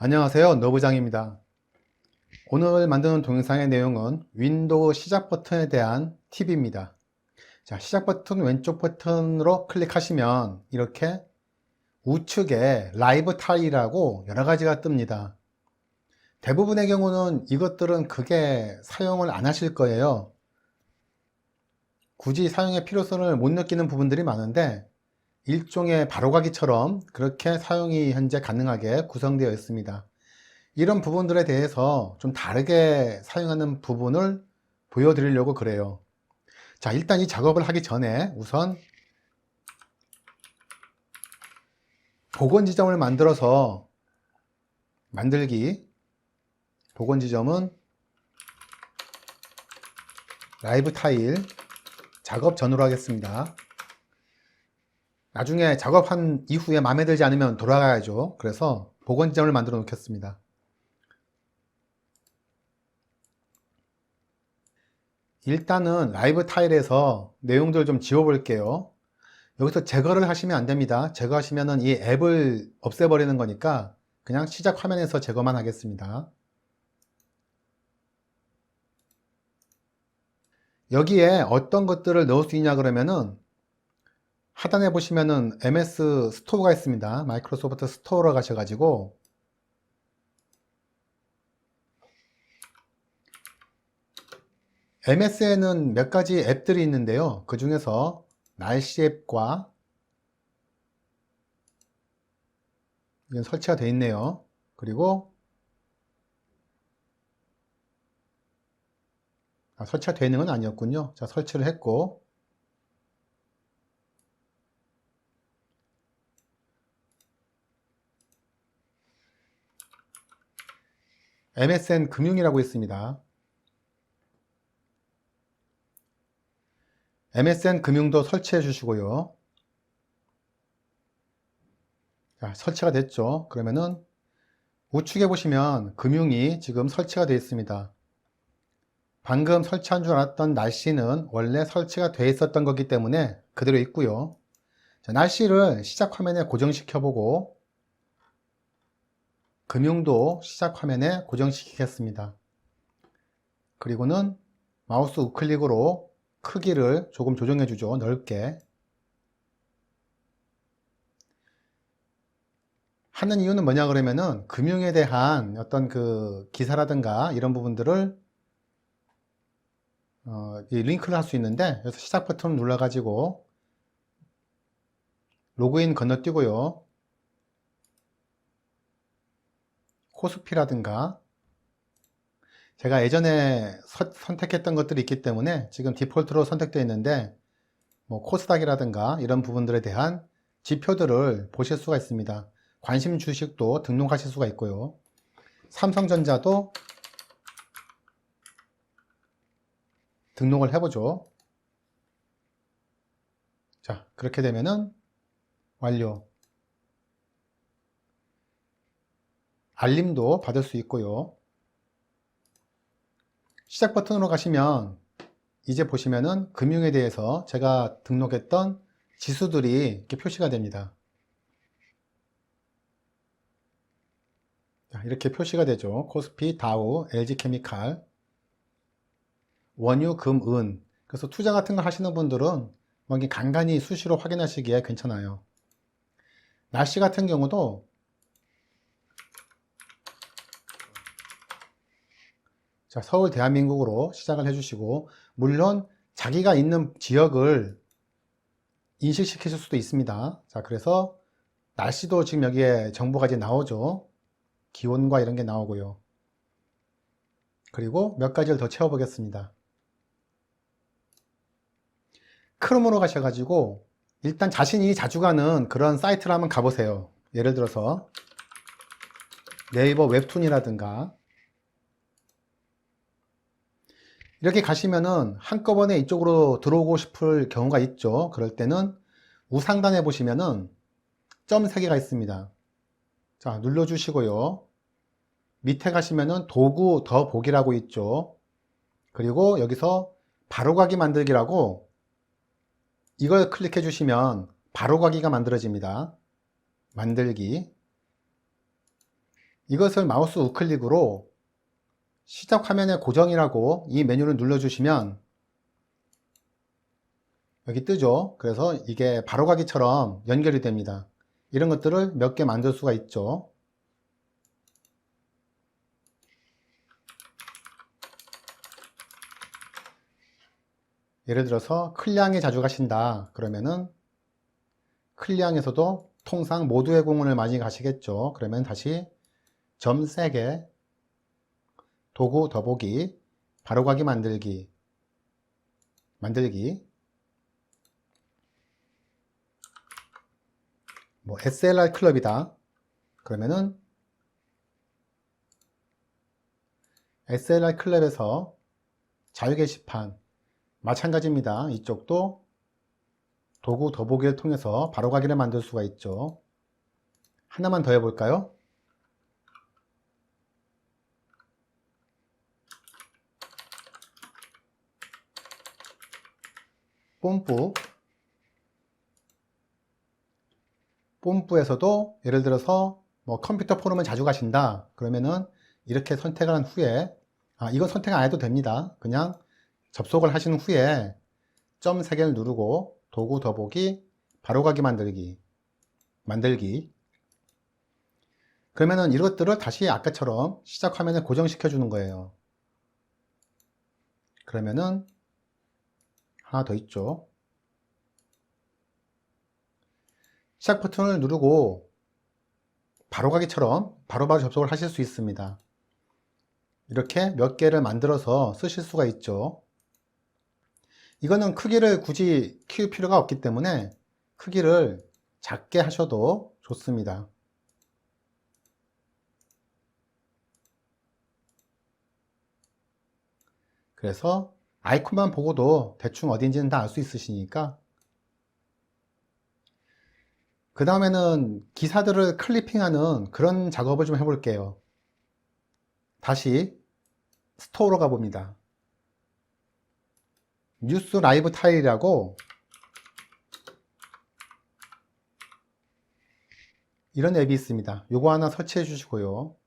안녕하세요. 노부장입니다. 오늘 만드는 동영상의 내용은 윈도우 시작 버튼에 대한 팁입니다. 자 시작 버튼 왼쪽 버튼으로 클릭하시면 이렇게 우측에 라이브 타일이라고 여러 가지가 뜹니다. 대부분의 경우는 이것들은 크게 사용을 안 하실 거예요. 굳이 사용의 필요성을 못 느끼는 부분들이 많은데 일종의 바로가기처럼 그렇게 사용이 현재 가능하게 구성되어 있습니다. 이런 부분들에 대해서 좀 다르게 사용하는 부분을 보여드리려고 그래요. 자, 일단 이 작업을 하기 전에 우선 복원 지점을 만들어서 만들기 복원 지점은 라이브 타일 작업 전으로 하겠습니다. 나중에 작업한 이후에 마음에 들지 않으면 돌아가야죠. 그래서 복원 지점을 만들어 놓겠습니다. 일단은 라이브 타일에서 내용들을 좀 지워 볼게요. 여기서 제거를 하시면 안 됩니다. 제거하시면 이 앱을 없애버리는 거니까 그냥 시작 화면에서 제거만 하겠습니다. 여기에 어떤 것들을 넣을 수 있냐 그러면은 하단에 보시면은 MS 스토어가 있습니다. 마이크로소프트 스토어로 가셔가지고 MS에는 몇 가지 앱들이 있는데요. 그 중에서 날씨 앱과 이건 설치가 되어 있네요. 그리고 아, 설치가 되어 있는 건 아니었군요. 자, 설치를 했고 MSN 금융이라고 있습니다. MSN 금융도 설치해 주시고요. 자, 설치가 됐죠. 그러면은 우측에 보시면 금융이 지금 설치가 되어 있습니다. 방금 설치한 줄 알았던 날씨는 원래 설치가 되어 있었던 거기 때문에 그대로 있고요. 자, 날씨를 시작 화면에 고정시켜 보고 금융도 시작 화면에 고정시키겠습니다. 그리고는 마우스 우클릭으로 크기를 조금 조정해 주죠. 넓게. 하는 이유는 뭐냐 그러면은 금융에 대한 어떤 그 기사라든가 이런 부분들을 어, 이 링크를 할 수 있는데 여기서 시작 버튼을 눌러 가지고 로그인 건너뛰고요. 코스피라든가 제가 예전에 서, 선택했던 것들이 있기 때문에 지금 디폴트로 선택되어 있는데 뭐 코스닥이라든가 이런 부분들에 대한 지표들을 보실 수가 있습니다. 관심 주식도 등록하실 수가 있고요. 삼성전자도 등록을 해보죠. 자, 그렇게 되면은 완료. 알림도 받을 수 있고요. 시작 버튼으로 가시면 이제 보시면은 금융에 대해서 제가 등록했던 지수들이 이렇게 표시가 됩니다. 이렇게 표시가 되죠. 코스피, 다우, LG케미칼, 원유, 금, 은. 그래서 투자 같은 거 하시는 분들은 뭐 간간히 수시로 확인하시기에 괜찮아요. 날씨 같은 경우도 자, 서울 대한민국으로 시작을 해주시고 물론 자기가 있는 지역을 인식시키실 수도 있습니다. 자, 그래서 날씨도 지금 여기에 정보가 이제 나오죠. 기온과 이런 게 나오고요. 그리고 몇 가지를 더 채워보겠습니다. 크롬으로 가셔가지고 일단 자신이 자주 가는 그런 사이트를 한번 가보세요. 예를 들어서 네이버 웹툰이라든가 이렇게 가시면은 한꺼번에 이쪽으로 들어오고 싶을 경우가 있죠. 그럴 때는 우상단에 보시면은 점 3개가 있습니다. 자, 눌러 주시고요. 밑에 가시면은 도구 더 보기라고 있죠. 그리고 여기서 바로가기 만들기라고 이걸 클릭해 주시면 바로가기가 만들어집니다. 만들기. 이것을 마우스 우클릭으로 시작 화면의 고정이라고 이 메뉴를 눌러주시면 여기 뜨죠. 그래서 이게 바로가기처럼 연결이 됩니다. 이런 것들을 몇 개 만들 수가 있죠. 예를 들어서 클리앙에 자주 가신다. 그러면은 클리앙에서도 통상 모두의 공원을 많이 가시겠죠. 그러면 다시 점 세게 도구 더보기 바로가기 만들기 만들기 뭐 SLR 클럽이다. 그러면은 SLR 클럽에서 자유 게시판 마찬가지입니다. 이쪽도 도구 더보기를 통해서 바로가기를 만들 수가 있죠. 하나만 더 해볼까요? 뽐뿌. 뽐뿌에서도 예를 들어서 뭐 컴퓨터 포럼을 자주 가신다. 그러면은 이렇게 선택을 한 후에 아 이거 선택 안 해도 됩니다. 그냥 접속을 하신 후에 점 3개를 누르고 도구 더보기 바로가기 만들기 만들기. 그러면은 이것들을 다시 아까처럼 시작 화면에 고정시켜 주는 거예요. 그러면은 하나 더 있죠. 시작 버튼을 누르고 바로가기처럼 바로바로 접속을 하실 수 있습니다. 이렇게 몇 개를 만들어서 쓰실 수가 있죠. 이거는 크기를 굳이 키울 필요가 없기 때문에 크기를 작게 하셔도 좋습니다. 그래서 아이콘만 보고도 대충 어딘지는 다 알 수 있으시니까 그 다음에는 기사들을 클리핑하는 그런 작업을 좀 해볼게요. 다시 스토어로 가봅니다. 뉴스 라이브 타일이라고 이런 앱이 있습니다. 요거 하나 설치해 주시고요.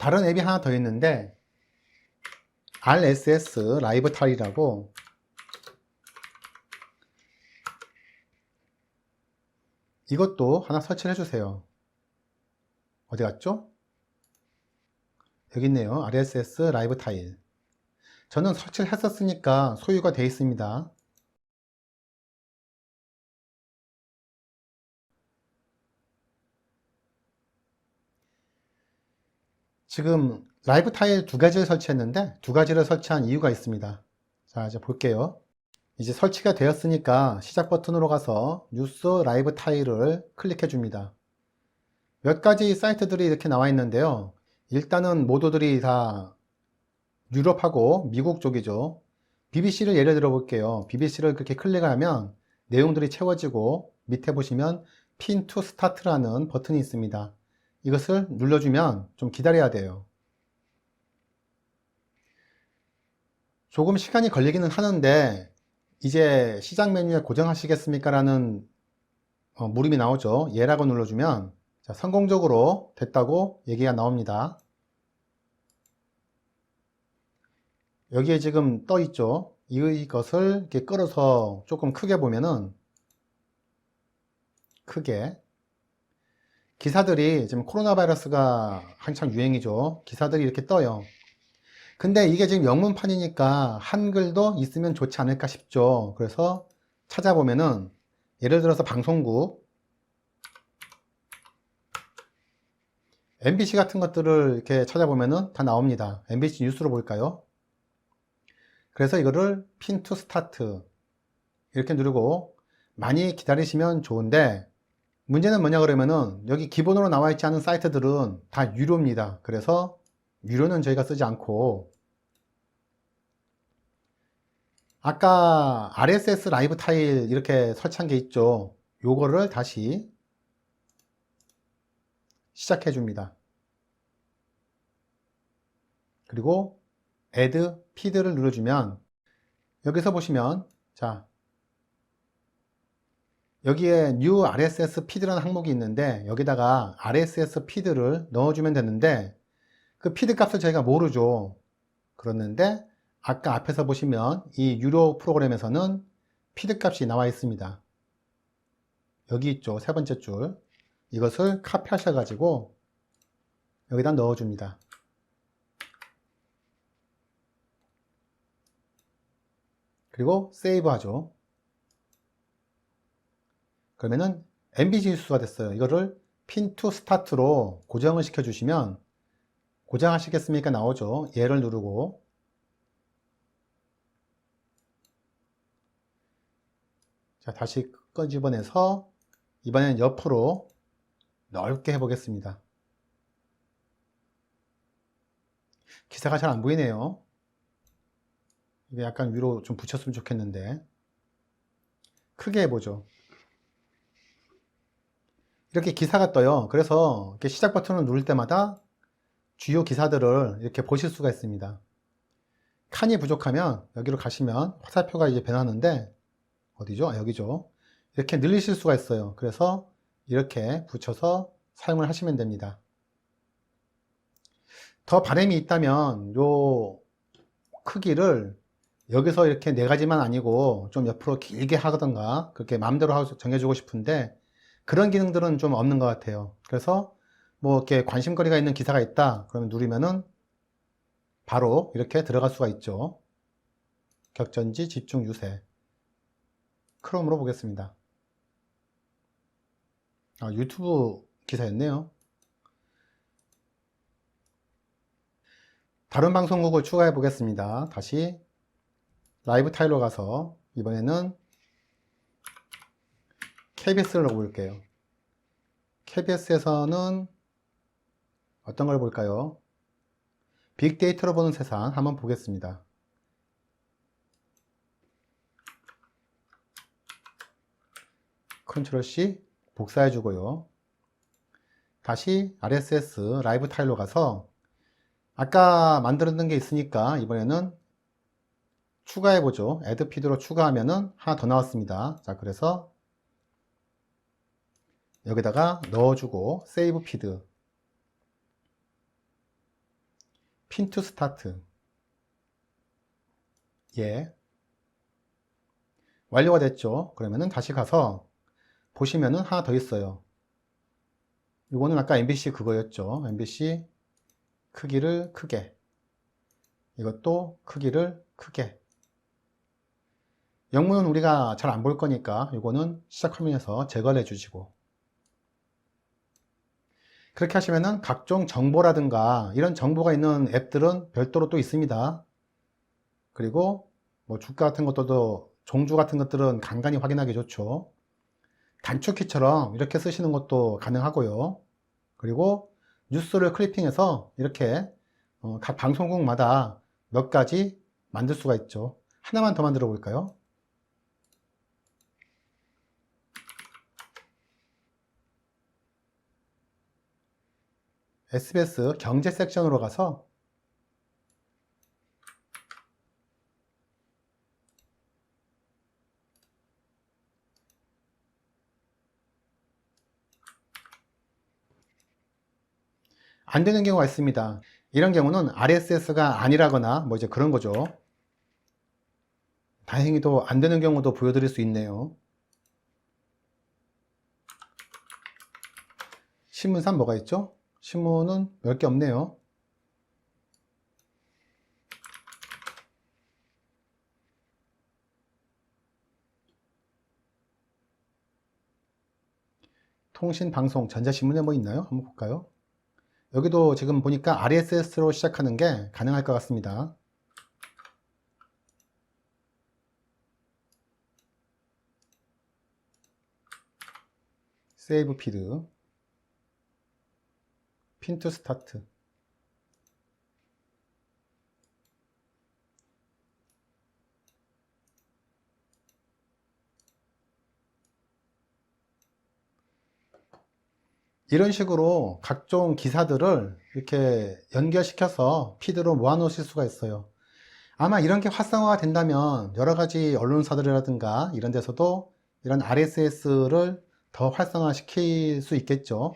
다른 앱이 하나 더 있는데 RSS 라이브 타일이라고 이것도 하나 설치를 해주세요. 어디 갔죠? 여기 있네요. RSS 라이브 타일. 저는 설치를 했었으니까 소유가 되어 있습니다. 지금 라이브 타일 두 가지를 설치했는데 두 가지를 설치한 이유가 있습니다. 자, 이제 볼게요. 이제 설치가 되었으니까 시작 버튼으로 가서 뉴스 라이브 타일을 클릭해 줍니다. 몇 가지 사이트들이 이렇게 나와 있는데요. 일단은 모두들이 다 유럽하고 미국 쪽이죠. BBC를 예를 들어 볼게요. BBC를 그렇게 클릭하면 내용들이 채워지고 밑에 보시면 핀 투 스타트라는 버튼이 있습니다. 이것을 눌러주면 좀 기다려야 돼요. 조금 시간이 걸리기는 하는데 이제 시작 메뉴에 고정하시겠습니까? 라는 어, 물음이 나오죠. 예라고 눌러주면 자, 성공적으로 됐다고 얘기가 나옵니다. 여기에 지금 떠 있죠. 이것을 이렇게 끌어서 조금 크게 보면은 크게 기사들이 지금 코로나 바이러스가 한창 유행이죠. 기사들이 이렇게 떠요. 근데 이게 지금 영문판이니까 한글도 있으면 좋지 않을까 싶죠. 그래서 찾아보면은 예를 들어서 방송국 MBC 같은 것들을 이렇게 찾아보면은 다 나옵니다. MBC 뉴스로 볼까요? 그래서 이거를 핀 투 스타트 이렇게 누르고 많이 기다리시면 좋은데 문제는 뭐냐 그러면은 여기 기본으로 나와 있지 않은 사이트들은 다 유료입니다. 그래서 유료는 저희가 쓰지 않고 아까 RSS 라이브 타일 이렇게 설치한 게 있죠. 요거를 다시 시작해 줍니다. 그리고 add feed를 눌러주면 여기서 보시면 자 여기에 new RSS feed라는 항목이 있는데 여기다가 RSS feed를 넣어주면 되는데 그 feed 값을 저희가 모르죠. 그렇는데 아까 앞에서 보시면 이 유료 프로그램에서는 feed 값이 나와 있습니다. 여기 있죠. 세 번째 줄. 이것을 카피하셔가지고 여기다 넣어줍니다. 그리고 세이브 하죠. 그러면은 MBG 수가 됐어요. 이거를 to start로 고정을 시켜 주시면 고정하시겠습니까? 나오죠. 얘를 누르고 자 다시 끄집어내서 이번엔 옆으로 넓게 해보겠습니다. 기사가 잘 안 보이네요. 이게 약간 위로 좀 붙였으면 좋겠는데 크게 해보죠. 이렇게 기사가 떠요. 그래서 이렇게 시작 버튼을 누를 때마다 주요 기사들을 이렇게 보실 수가 있습니다. 칸이 부족하면 여기로 가시면 화살표가 이제 변하는데 어디죠? 아, 여기죠. 이렇게 늘리실 수가 있어요. 그래서 이렇게 붙여서 사용을 하시면 됩니다. 더 바람이 있다면 요 크기를 여기서 이렇게 네 가지만 아니고 좀 옆으로 길게 하던가 그렇게 마음대로 정해주고 싶은데 그런 기능들은 좀 없는 것 같아요. 그래서 뭐 이렇게 관심거리가 있는 기사가 있다 그러면 누르면은 바로 이렇게 들어갈 수가 있죠. 격전지 집중 유세 크롬으로 보겠습니다. 아, 유튜브 기사였네요. 다른 방송국을 추가해 보겠습니다. 다시 라이브 타일로 가서 이번에는 KBS를 넣어볼게요. KBS에서는 어떤 걸 볼까요? 빅데이터로 보는 세상 한번 보겠습니다. 컨트롤 C 복사해 주고요. 다시 RSS 라이브 타일로 가서 아까 만들었던 게 있으니까 이번에는 추가해 보죠. 애드 피드로 추가하면은 하나 더 나왔습니다. 자, 그래서 여기다가 넣어주고 세이브 피드 핀 투 스타트 예 완료가 됐죠. 그러면은 다시 가서 보시면은 하나 더 있어요. 이거는 아까 MBC 그거였죠. MBC 크기를 크게 이것도 크기를 크게 영문은 우리가 잘 안 볼 거니까 이거는 시작 화면에서 제거를 해 주시고 그렇게 하시면은 각종 정보라든가 이런 정보가 있는 앱들은 별도로 또 있습니다. 그리고 뭐 주가 같은 것도 종주 같은 것들은 간간히 확인하기 좋죠. 단축키처럼 이렇게 쓰시는 것도 가능하고요. 그리고 뉴스를 클리핑해서 이렇게 어, 각 방송국마다 몇 가지 만들 수가 있죠. 하나만 더 만들어 볼까요 SBS 경제 섹션으로 가서 안 되는 경우가 있습니다. 이런 경우는 RSS가 아니라거나 뭐 이제 그런 거죠. 다행히도 안 되는 경우도 보여드릴 수 있네요. 신문산 뭐가 있죠? 신문은 몇 개 없네요. 통신, 방송, 전자신문에 뭐 있나요? 한번 볼까요? 여기도 지금 보니까 RSS로 시작하는 게 가능할 것 같습니다. 세이브 피드 핀투 스타트 이런 식으로 각종 기사들을 이렇게 연결시켜서 피드로 모아 놓으실 수가 있어요 아마 이런 게 활성화가 된다면 여러 가지 언론사들이라든가 이런 데서도 이런 RSS를 더 활성화시킬 수 있겠죠.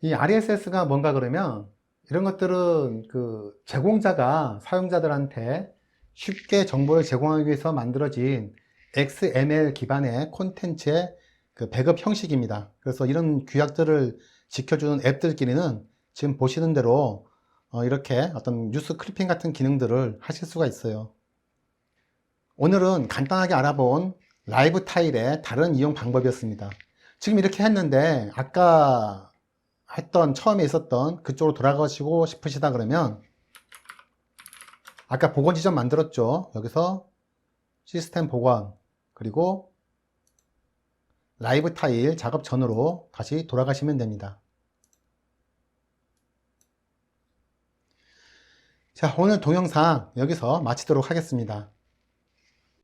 이 RSS가 뭔가 그러면 이런 것들은 그 제공자가 사용자들한테 쉽게 정보를 제공하기 위해서 만들어진 XML 기반의 콘텐츠의 그 백업 형식입니다. 그래서 이런 규약들을 지켜주는 앱들끼리는 지금 보시는 대로 어, 이렇게 어떤 뉴스 클리핑 같은 기능들을 하실 수가 있어요. 오늘은 간단하게 알아본 라이브 타일의 다른 이용 방법이었습니다. 지금 이렇게 했는데 아까 했던 처음에 있었던 그쪽으로 돌아가시고 싶으시다 그러면 아까 복원 지점 만들었죠. 여기서 시스템 복원 그리고 라이브 타일 작업 전으로 다시 돌아가시면 됩니다. 자, 오늘 동영상 여기서 마치도록 하겠습니다.